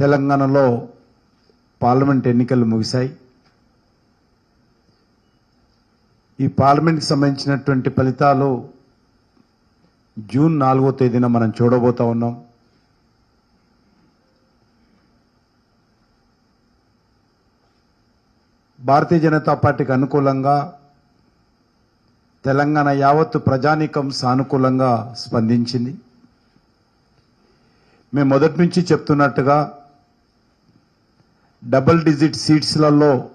తెలంగాణలో పార్లమెంట్ ఎన్నికలు ముగిశాయి. ఈ పార్లమెంట్కి సంబంధించినటువంటి ఫలితాలు జూన్ నాలుగో తేదీన మనం చూడబోతా ఉన్నాం. భారతీయ జనతా పార్టీకి అనుకూలంగా తెలంగాణ యావత్తు ప్రజానీకం సానుకూలంగా స్పందించింది. మేము మొదటి నుంచి చెప్తున్నట్టుగా డబుల్ డిజిట్ సీట్స్లలో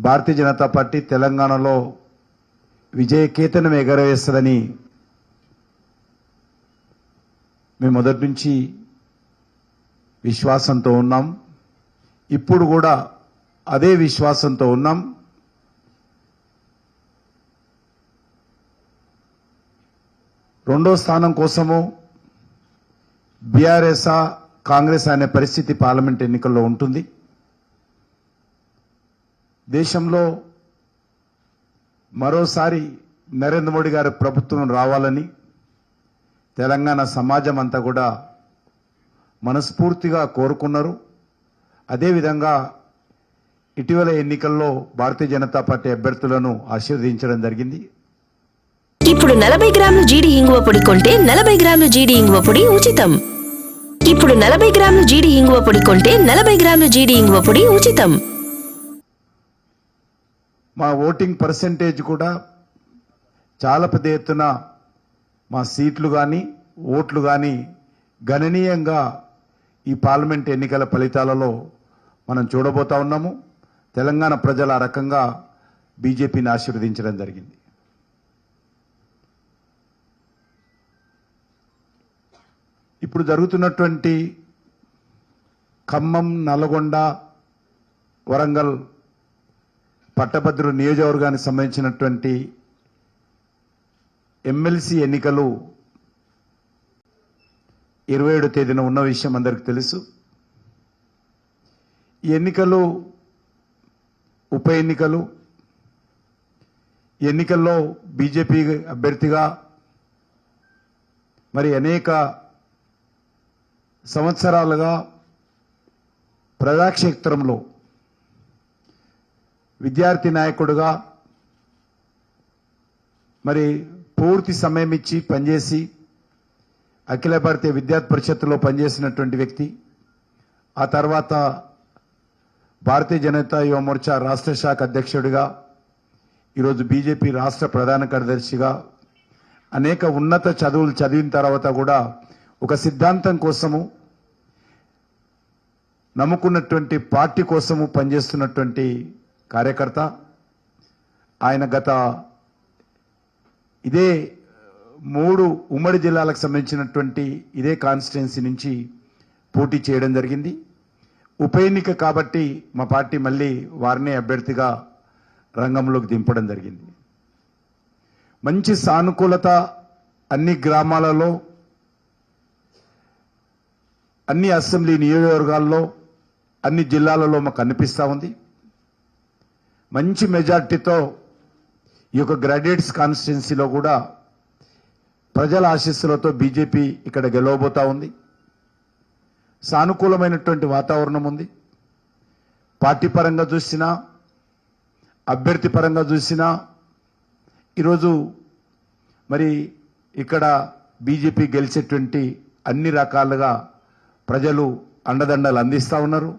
భారతీయ జనతా పార్టీ తెలంగాణలో విజయకేతనం ఎగరవేస్తుందని మేము మొదటి నుంచి విశ్వాసంతో ఉన్నాం. ఇప్పుడు కూడా అదే విశ్వాసంతో ఉన్నాం. రెండో స్థానం కోసము బీఆర్ఎస్ఆ కాంగ్రెస్ అనే పరిస్థితి పార్లమెంట్ ఎన్నికల్లో ఉంటుంది. దేశంలో మరోసారి నరేంద్ర మోడీ గారి ప్రభుత్వం రావాలని తెలంగాణ సమాజం అంతా కూడా మనస్ఫూర్తిగా కోరుకున్నారు. అదేవిధంగా ఇటీవల ఎన్నికల్లో భారతీయ జనతా పార్టీ అభ్యర్థులను ఆశీర్వదించడం జరిగింది. ఇప్పుడు నలభై గ్రాముల జీడి ఇంగువ పొడి కొంటే నలభై గ్రాముల జీడి ఇంగువ పొడి ఉచితం. ఇప్పుడు నలభై గ్రాముల జీడి ఇంగువ పొడి కొంటే నలభై గ్రాముల జీడి ఇంగువ పొడి ఉచితం. మా ఓటింగ్ పర్సంటేజ్ కూడా చాలా పెద్ద ఎత్తున మా సీట్లు కానీ ఓట్లు కానీ గణనీయంగా ఈ పార్లమెంట్ ఎన్నికల ఫలితాలలో మనం చూడబోతా ఉన్నాము. తెలంగాణ ప్రజలు ఆ రకంగా బీజేపీని ఆశీర్వదించడం జరిగింది. ఇప్పుడు జరుగుతున్నటువంటి ఖమ్మం నల్గొండ వరంగల్ పట్టభద్రుల నియోజకవర్గానికి సంబంధించినటువంటి ఎమ్మెల్సీ ఎన్నికలు ఇరవై ఏడు తేదీన ఉన్న విషయం అందరికీ తెలుసు. ఈ ఎన్నికలు ఉప ఎన్నికలు ఎన్నికల్లో బీజేపీ అభ్యర్థిగా మరి అనేక సంవత్సరాలుగా ప్రజాక్షేత్రంలో విద్యార్థి నాయకుడుగా మరి పూర్తి సమయం ఇచ్చి పనిచేసి అఖిల భారతీయ విద్యార్థి పరిషత్తులో పనిచేసినటువంటి వ్యక్తి ఆ తర్వాత భారతీయ జనతా యువ మోర్చా రాష్ట్ర శాఖ అధ్యక్షుడిగా ఈరోజు బీజేపీ రాష్ట్ర ప్రధాన కార్యదర్శిగా అనేక ఉన్నత చదువులు చదివిన తర్వాత కూడా ఒక సిద్ధాంతం కోసము నమ్ముకున్నటువంటి పార్టీ కోసము పనిచేస్తున్నటువంటి కార్యకర్త ఆయన గత ఇదే మూడు ఉమ్మడి జిల్లాలకు సంబంధించినటువంటి ఇదే కాన్స్టిట్యున్సీ నుంచి పోటీ చేయడం జరిగింది. ఉప ఎన్నిక కాబట్టి మా పార్టీ మళ్ళీ వారినే అభ్యర్థిగా రంగంలోకి దింపడం జరిగింది. మంచి సానుకూలత అన్ని గ్రామాలలో అన్ని అసెంబ్లీ నియోజకవర్గాల్లో అన్ని జిల్లాలలో మాకు కనిపిస్తూ ఉంది. మంచి మెజార్టీతో ఈ యొక్క గ్రాడ్యుయేట్స్ కాన్స్టిట్యున్సీలో కూడా ప్రజల ఆశీస్సులతో బీజేపీ ఇక్కడ గెలవబోతా ఉంది. సానుకూలమైనటువంటి వాతావరణం ఉంది. పార్టీ పరంగా చూసినా అభ్యర్థి పరంగా చూసినా ఈరోజు మరి ఇక్కడ బీజేపీ గెలిచేటువంటి అన్ని రకాలుగా ప్రజలు అండదండలు అందిస్తూ ఉన్నారు.